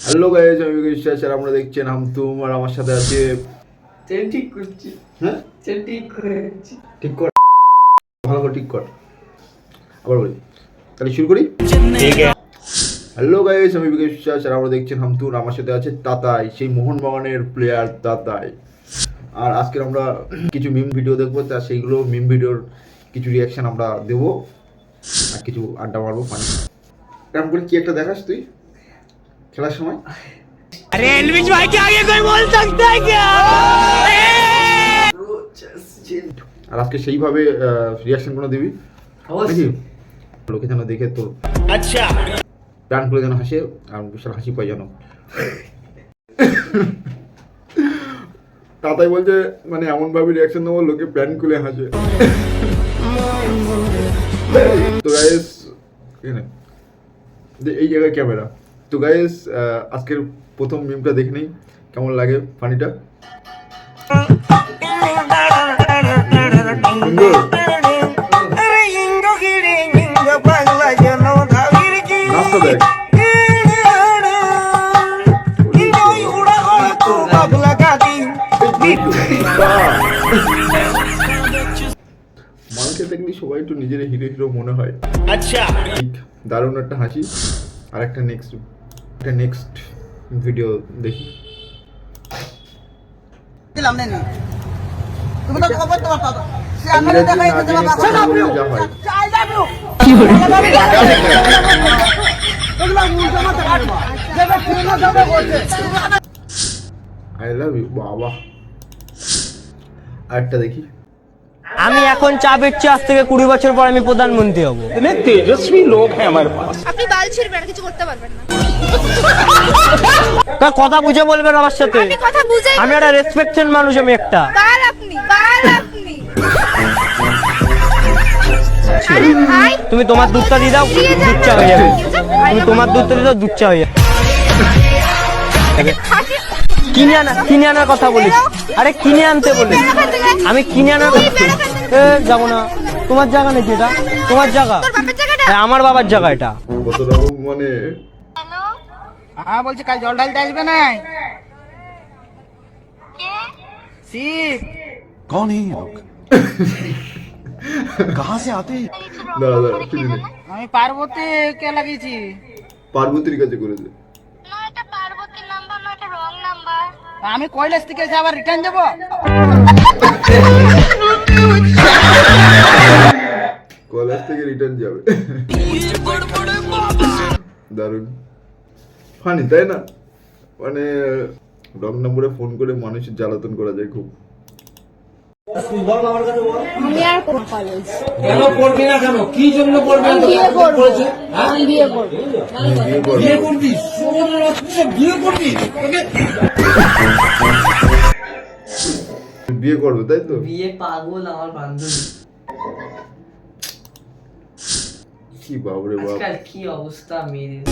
Hello guys আমি বিকাশ বিশ্বাস আর আমরা দেখছেন হাম তুম আর আমার সাথে আছে চেন ঠিক করছি। হ্যাঁ? চেন ঠিক করেছি ঠিক কর। ভালো করে ঠিক কর। আবার বলি। তাহলে শুরু করি? হ্যালো গাইজ আমি বিকাশ বিশ্বাস আর আমরা দেখছেন হামতুন আমার সাথে আছে তাতাই সেই মোহনবাগানের প্লেয়ার তাতাই। আর আজকে আমরা কিছু মিম ভিডিও দেখব তা সেইগুলো মিম ভিডিওর কিছু রিয়াকশন আমরা দেবো। আর কিছু আড্ডা মারবো পানি এরকম করে কি একটা দেখাস তুই? খেলার সময়? আর আজকে সেইভাবে রিয়াকশন কোনো দিবি? অবশ্যই। লোকে যেন দেখে তোর আচ্ছা। প্রাণ করে যেন হাসে আর বিশাল হাসি পাই যেন। তাতাই বলছে মানে এমন ভাবে রিয়াকশন দেবো লোকে প্যান খুলে হাসে। তো গাইস এই জায়গায় ক্যামেরা তো গাইস আজকের প্রথম মিমটা দেখে নিই। কেমন লাগে ফানিটা? মানুষকে দেখলে সবাই একটু নিজের হিরো হিরো মনে হয়। আচ্ছা। দারুণ একটা হাসি। আর একটা নেক্সট একটা নেক্সট ভিডিও দেখি। দিলাম নেন তুমি তো খবর তোমার পাবা সে আমার দেখাই দিতে পারছ না বললে আই লাভ ইউ। এগুলো মুখে মাথা কাটবা। যেটা ফিল্মে যাবে বলছে আই লাভ ইউ বাবা। আরেকটা দেখি। আমি এখন চা বেচছি আজ থেকে কুড়ি বছর পর আমি প্রধানমন্ত্রী হব। আপনি বাল ছিড়বেন কিছু করতে পারবেন না। কথা বুঝে বলবেন আমার সাথে। আপনি কথা বুঝেই আমি একটা রেসপেক্টেড মানুষ আমি একটা। তুমি তোমার দুধটা দিয়ে দাও দুধ চা হয়ে যাবে। তুমি তোমার দুধটা দিয়ে দাও দুধ চা হয়ে যাবে। কিনে আনা কিনে আনার কথা বলিস। আরে কিনে আনতে বলিস। আমি কিনে আনার যাব না। তোমার জায়গা নাকি এটা? তোমার জায়গা? হ্যাঁ, আমার বাবার জায়গা এটা। মানে হ্যাঁ বলছি কাল জল ঢালতে আসবে না শিব कौन है ये लोग कहाँ से आते हैं দাঁড়া দাঁড়া শুনি নে। আমি পার্বতী কে লাগিয়েছি পার্বতীর কাছে করেছে না এটা পার্বতীর নাম্বার না এটা রং নাম্বার আমি কৈলাস থেকে এসে আবার রিটার্ন যাবো কলেজ থেকে রিটার্ন যাবে দারুণ ফানি তাই না? মানে রং নম্বরে ফোন করে মানুষের জ্বালাতন করা যায় খুব। আমি আর কোন কলেজ কেন পড়বি না কেন? কি জন্য পড়বি বিয়ে করব। আমি বিয়ে করব। বিয়ে করবে। করবি? বিয়ে করবি? বিয়ে করবে তাই তো? বিয়ে পাগল আমার বান্ধবী। কি বাবরে বাপ আজকাল কি অবস্থা মেয়েদের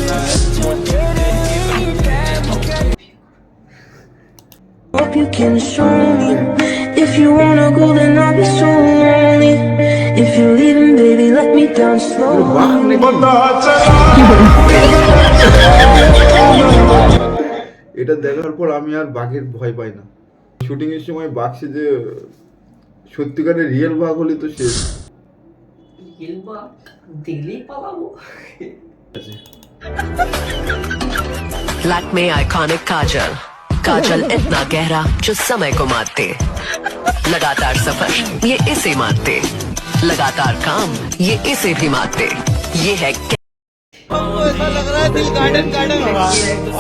Hope you can show me. If you wanna go, then I'll be so lonely. If you're leaving, baby, let me down slowly. এটা দেখার পর আমি আর বাঘের ভয় পাই না শুটিং এর সময় বাঘ সে যে সত্যিকারের রিয়েল বাঘ হলে তো শেষ গেলবা দেখলেই পালাবো लैक में आइकॉनिक काजल काजल इतना गहरा जो समय को मारते लगातार सफर ये इसे मारते लगातार काम ये इसे भी मारते ये है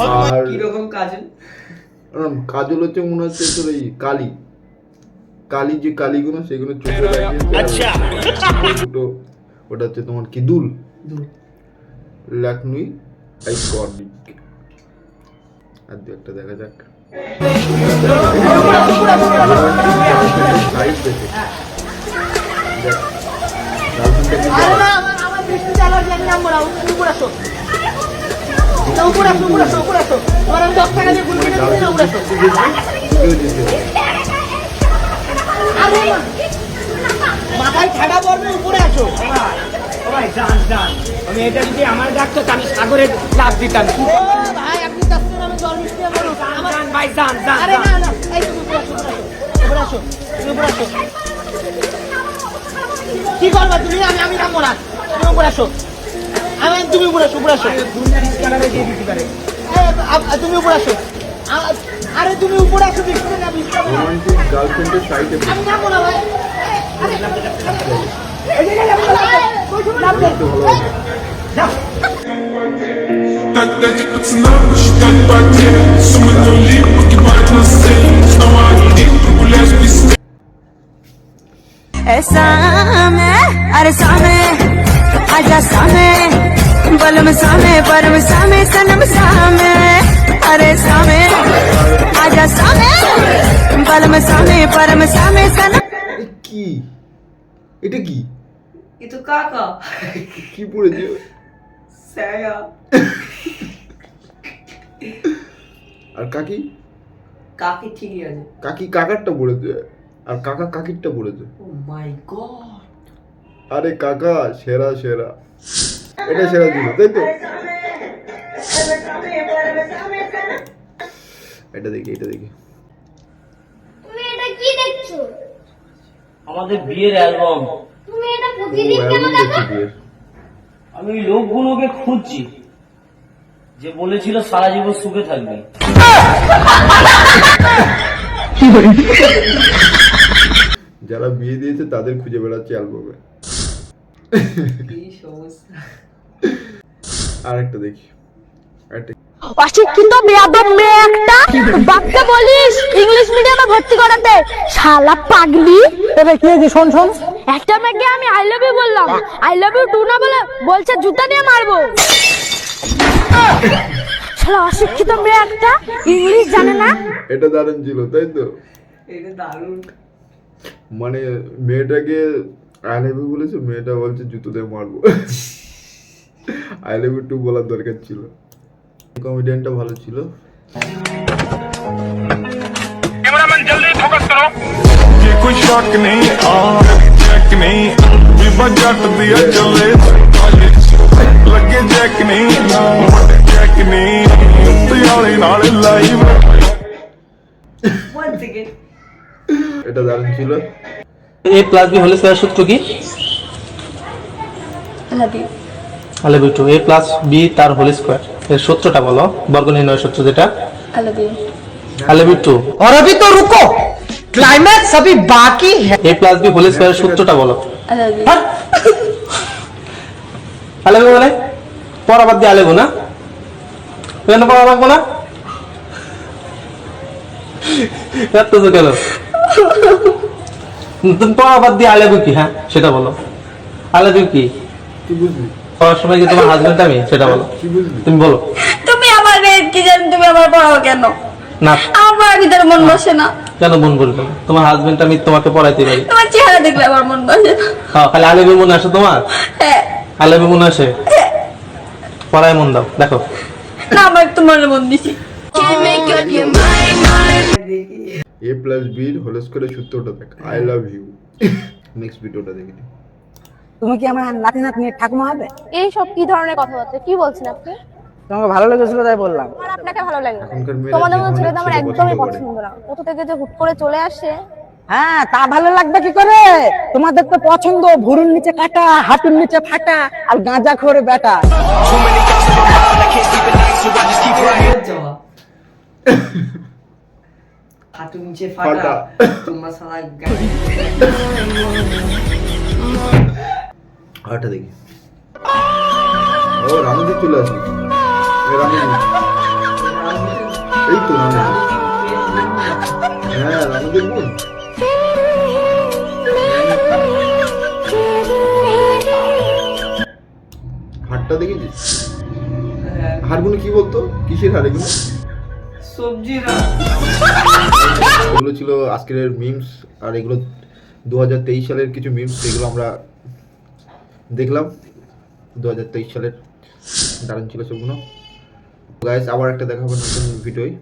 আর কিরকম কাজল আম, কাজল হচ্ছে মনে হচ্ছে তোর এই কালি কালি যে কালিগুলো সেগুলো চোখে আচ্ছা দুটো ওটা হচ্ছে তোমার কি? দুল? লাকনুই আইকনিক। আর দু একটা দেখা যাক? মাথায় ঠাডা পড়বে উপরে আছো ভাই জান জান আমি এটা যদি আমার ডাকতো আমি সাগরে লাভ দিতাম ভাই আপনি ভাই আরে না না এই তুমি উপরে আসো তুমি আসো কি করবা তুমি আমি আমি নামবো না তুমি উপরে আসো আমি তুমি উপরে আসো উপরে আসো তুমি উপরে আসো আরে তুমি উপরে আসো বিস্কুটে না গার্লফ্রেন্ডের সাইডে Тогда типа цена посчитать потери Суммы нули погибают на сцене Снова один прогуляюсь без тени सामने अरे सामने आजा सामने बलम सामने परम सामने सनम सामने अरे सामने आजा सामने बलम सामने परम सामने सनम की এটা কি? এ তো কাকা। কি পড়েছে? স্যায়া। আর কাকি? কাকি ঠিকই আছে। কাকি কাকারটা পড়েছে। আর কাকা কাকিরটা পড়েছে। Oh my God. আরে কাকা সেরা সেরা। এটা সেরা ছিল তাই তো? এটা দেখি এটা দেখি তুমি এটা কি দেখছ আমাদের বিয়ের অ্যালবাম তুমি এটা প্রতিদিন কেন দেখো? আমি ওই লোকগুলোকে খুঁজছি যে বলেছিল সারা জীবন সুখে থাকবে। যারা বিয়ে দিয়েছে তাদের খুঁজে বেড়াচ্ছে অ্যালবামে আরেকটা দেখি। অশিক্ষিত বেয়াদব মেয়ে একটা। বাপকে বলিস ইংলিশ মিডিয়ামে ভর্তি করাতে। শালা পাগলি। এবার কি হয়েছে? শোন শোন। একটা মেয়েকে আমি আই লাভ ইউ বললাম। আই লাভ ইউ টু না বলে বলছে জুতা দিয়ে মারবো। শালা অশিক্ষিত মেয়ে একটা। ইংলিশ জানে না। এটা দারুণ ছিল তাই তো? এটা দারুণ। মানে মেয়েটাকে আই লাভ ইউ বলেছে মেয়েটা বলছে জুতো দিয়ে মারবো। আই লাভ ইউ টু বলার দরকার ছিল। কমেডিয়ানটা ভালো ছিল ये कोई शौक नहीं आ चेक नहीं बीबा जट दिया चले लगे चेक नहीं चेक नहीं दियाली नाल लाइव ওয়ান সেকেন্ড এটা দারুণ ছিল এ প্লাস বি হলে স্কয়ার সূত্র কি I love you too A plus B তার হোল স্কয়ার এর সূত্রটা বলো বর্গ নির্ণয় সূত্র যেটা আই লাভ ইউ টু और अभी तो रुको क्लाइमैक्स अभी बाकी है A plus B whole square সূত্রটা বলো আই লাভ ইউ মানে পড়া বাদ দিয়ে আই লাভ ইউ না কেন পড়া রাখবো না কাটতেছো কেন তুমি পড়া বাদ দিয়ে আই লাভ ইউ কি হ্যাঁ সেটা বলো আই লাভ ইউ কি কি বুঝলি পড়ার সময় কি তোমার হাজবেন্ড আমি? সেটা বলো। তুমি বলো। তুমি আমার কি জানি তুমি আমার পড়াও কেন? না। আমার পড়ার ভিতরে মন বসে না। কেন মন বলবে তোমার হাজবেন্ড আমি তোমাকে পড়াইতে পারি। তোমার চেহারা দেখলে আমার মন বসে হ্যাঁ খালি আলেবি মনে আসে তোমার? হ্যাঁ। আলেবি মনে আসে? পড়ায় মন দাও দেখো। না আমার তোমার মন দিছি। এ প্লাস বির হোল স্কোয়ারের সূত্রটা দেখ। আই লাভ ইউ নেক্সট ভিডিওটা দেখি। তুমি কি আমার নাতি নাতনির ঠাকুমা হবে? এই সব কি ধরনের কথাবার্তা? কি বলছেন আপনি? তোমাকে ভালো লেগেছিল তাই বললাম। আমার আপনাকে ভালো লাগে তোমাদের মতো ছেলে তো আমার একদমই পছন্দ না। কোথা থেকে যে হুট করে চলে আসে। হ্যাঁ তা ভালো লাগবে কি করে? তোমাদের তো পছন্দ ভুরুর নিচে কাটা হাঁটুর নিচে ফাটা আর গাঁজা খোরে বেটা নিচে ফাটা। ফাটা। তোমরা সারা গাড়ি আরেকটা দেখি। ও রানুদি চলে রানুদি এই তো হ্যাঁ রানুদির বোন। হাটটা দেখেছিস? হাড়গুলো কি বলতো? কিসের হাড় এগুলো? সবজি এগুলো ছিল আজকের মিমস আর এগুলো দু হাজার তেইশ সালের কিছু মিমস এগুলো আমরা দেখলাম দু হাজার তেইশ সালের দারুণ ছিল সেগুলো গাইজ আবার একটা দেখাবো নতুন ভিডিওয়